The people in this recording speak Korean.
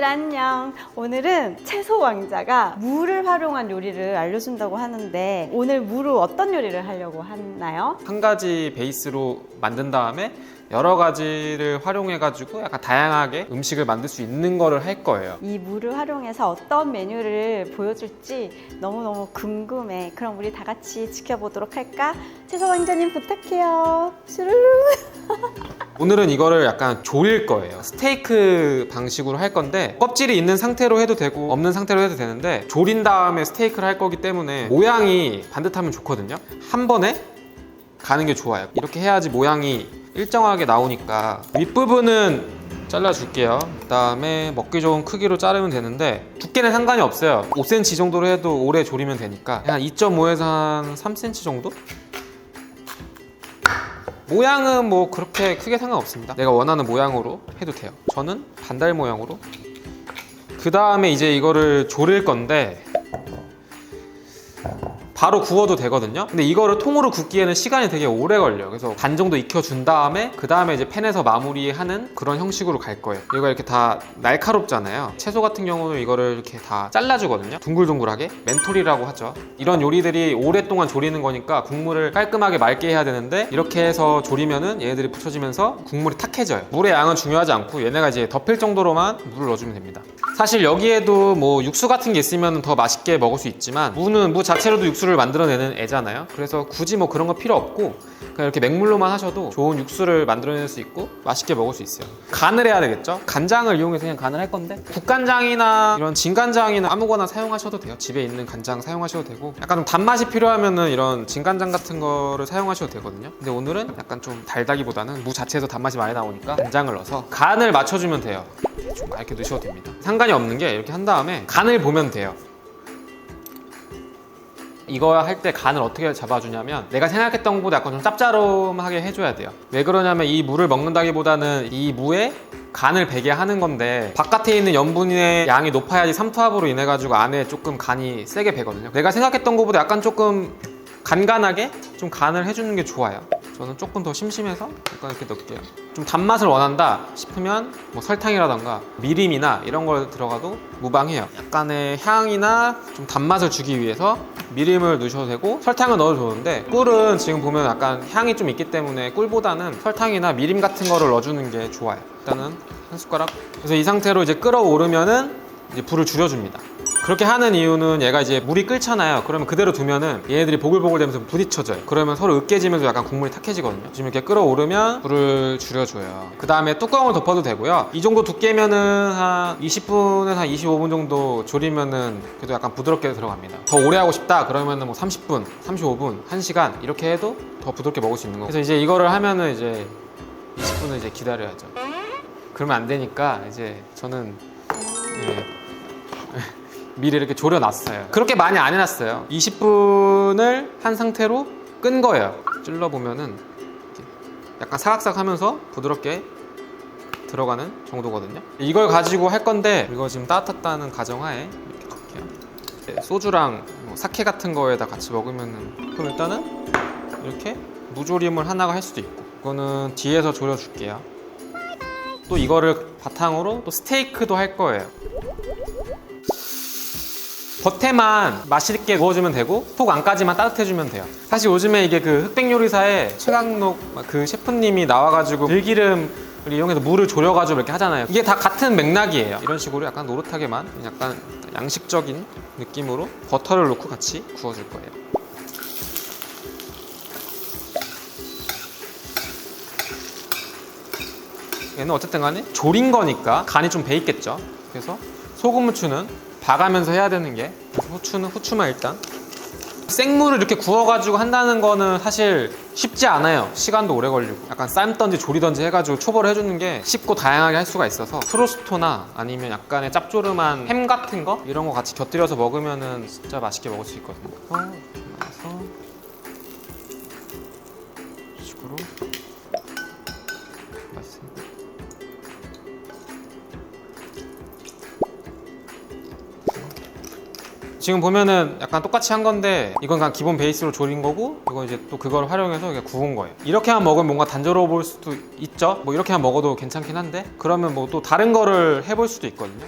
친구들 안녕. 오늘은 채소 왕자가 물을 활용한 요리를 알려준다고 하는데 오늘 물로 어떤 요리를 하려고 하나요? 한 가지 베이스로 만든 다음에 여러 가지를 활용해가지고 약간 다양하게 음식을 만들 수 있는 거를 할 거예요. 이 물을 활용해서 어떤 메뉴를 보여줄지 너무너무 궁금해. 그럼 우리 다 같이 지켜보도록 할까? 채소 왕자님 부탁해요. 슈르르. 오늘은 이거를 약간 조릴 거예요. 스테이크 방식으로 할 건데 껍질이 있는 상태로 해도 되고 없는 상태로 해도 되는데 조린 다음에 스테이크를 할 거기 때문에 모양이 반듯하면 좋거든요. 한 번에 가는 게 좋아요. 이렇게 해야지 모양이 일정하게 나오니까 윗부분은 잘라줄게요. 그 다음에 먹기 좋은 크기로 자르면 되는데 두께는 상관이 없어요. 5cm 정도로 해도 오래 조리면 되니까 한 2.5에서 한 3cm 정도? 모양은 뭐 그렇게 크게 상관없습니다. 내가 원하는 모양으로 해도 돼요. 저는 반달 모양으로. 그 다음에 이제 이거를 조릴 건데 바로 구워도 되거든요. 근데 이거를 통으로 굽기에는 시간이 되게 오래 걸려요. 그래서 반 정도 익혀준 다음에 그 다음에 이제 팬에서 마무리하는 그런 형식으로 갈 거예요. 이거 이렇게 다 날카롭잖아요. 채소 같은 경우는 이거를 이렇게 다 잘라주거든요. 둥글둥글하게 멘토리라고 하죠. 이런 요리들이 오랫동안 조리는 거니까 국물을 깔끔하게 맑게 해야 되는데 이렇게 해서 조리면은 얘네들이 붙여지면서 국물이 탁해져요. 물의 양은 중요하지 않고 얘네가 이제 덮일 정도로만 물을 넣어주면 됩니다. 사실 여기에도 뭐 육수 같은 게 있으면 더 맛있게 먹을 수 있지만 무는 무 자체로도 육수를 만들어내는 애잖아요. 그래서 굳이 뭐 그런 거 필요 없고 그냥 이렇게 맹물로만 하셔도 좋은 육수를 만들어낼 수 있고 맛있게 먹을 수 있어요. 간을 해야 되겠죠? 간장을 이용해서 그냥 간을 할 건데 국간장이나 이런 진간장이나 아무거나 사용하셔도 돼요. 집에 있는 간장 사용하셔도 되고 약간 좀 단맛이 필요하면은 이런 진간장 같은 거를 사용하셔도 되거든요. 근데 오늘은 약간 좀 달다기보다는 무 자체에서 단맛이 많이 나오니까 간장을 넣어서 간을 맞춰주면 돼요. 좀 이렇게 넣으셔도 됩니다. 상관이 없는 게 이렇게 한 다음에 간을 보면 돼요. 이거 할 때 간을 어떻게 잡아주냐면 내가 생각했던 것보다 약간 좀 짭짤하게 해줘야 돼요. 왜 그러냐면 이 물을 먹는다기보다는 이 무에 간을 배게 하는 건데 바깥에 있는 염분의 양이 높아야지 삼투압으로 인해 가지고 안에 조금 간이 세게 배거든요. 내가 생각했던 것보다 약간 조금 간간하게 좀 간을 해주는 게 좋아요 저는 조금 더 심심해서 약간 이렇게 넣을게요. 좀 단맛을 원한다 싶으면 뭐 설탕이라던가 미림이나 이런 걸 들어가도 무방해요. 약간의 향이나 좀 단맛을 주기 위해서 미림을 넣으셔도 되고 설탕을 넣어도 좋은데 꿀은 지금 보면 약간 향이 좀 있기 때문에 꿀보다는 설탕이나 미림 같은 거를 넣어주는 게 좋아요. 일단은 한 숟가락. 그래서 이 상태로 이제 끓어오르면은 이제 불을 줄여줍니다 그렇게 하는 이유는 얘가 이제 물이 끓잖아요. 그러면 그대로 두면은 얘네들이 보글보글 되면서 부딪혀져요. 그러면 서로 으깨지면서 약간 국물이 탁해지거든요. 지금 이렇게 끓어오르면 불을 줄여줘요. 그 다음에 뚜껑을 덮어도 되고요. 이 정도 두께면은 한 20분에서 한 25분 정도 조리면은 그래도 약간 부드럽게 들어갑니다. 더 오래 하고 싶다 그러면은 뭐 30분, 35분, 1시간 이렇게 해도 더 부드럽게 먹을 수 있는 거고. 그래서 이제 이거를 하면은 이제 20분을 이제 기다려야죠. 그러면 안 되니까 이제 저는 예. 미리 이렇게 졸여놨어요. 그렇게 많이 안 해놨어요. 20분을 한 상태로 끈 거예요. 찔러보면은 약간 사각사각 하면서 부드럽게 들어가는 정도거든요. 이걸 가지고 할 건데 이거 지금 따뜻하다는 가정하에 이렇게 넣을게요. 네, 소주랑 뭐 사케 같은 거에다 같이 먹으면은 그럼 일단은 이렇게 무조림을 하나가 할 수도 있고 이거는 뒤에서 졸여줄게요. 또 이거를 바탕으로 또 스테이크도 할 거예요. 겉에만 맛있게 구워주면 되고 속 안까지만 따뜻해주면 돼요. 사실 요즘에 이게 그 흑백 요리사에 최강록 그 셰프님이 나와가지고 들기름 을 이용해서 물을 졸여가지고 이렇게 하잖아요. 이게 다 같은 맥락이에요. 이런 식으로 약간 노릇하게만 약간 양식적인 느낌으로 버터를 넣고 같이 구워줄 거예요. 얘는 어쨌든 간에 졸인 거니까 간이 좀 배 있겠죠. 그래서 소금 후추는 봐가면서 해야 되는 게 후추는 후추만 일단 생물을 이렇게 구워가지고 한다는 거는 사실 쉽지 않아요. 시간도 오래 걸리고 약간 삶던지 조리던지 해가지고 초벌을 해주는 게 쉽고 다양하게 할 수가 있어서 프로스토나 아니면 약간의 짭조름한 햄 같은 거 이런 거 같이 곁들여서 먹으면은 진짜 맛있게 먹을 수 있거든요. 그래서 이런 식으로 지금 보면은 약간 똑같이 한 건데 이건 그냥 기본 베이스로 조린 거고 이건 이제 또 그걸 활용해서 그냥 구운 거예요. 이렇게만 먹으면 뭔가 단조로워 보일 수도 있죠? 뭐 이렇게만 먹어도 괜찮긴 한데 그러면 뭐 또 다른 거를 해볼 수도 있거든요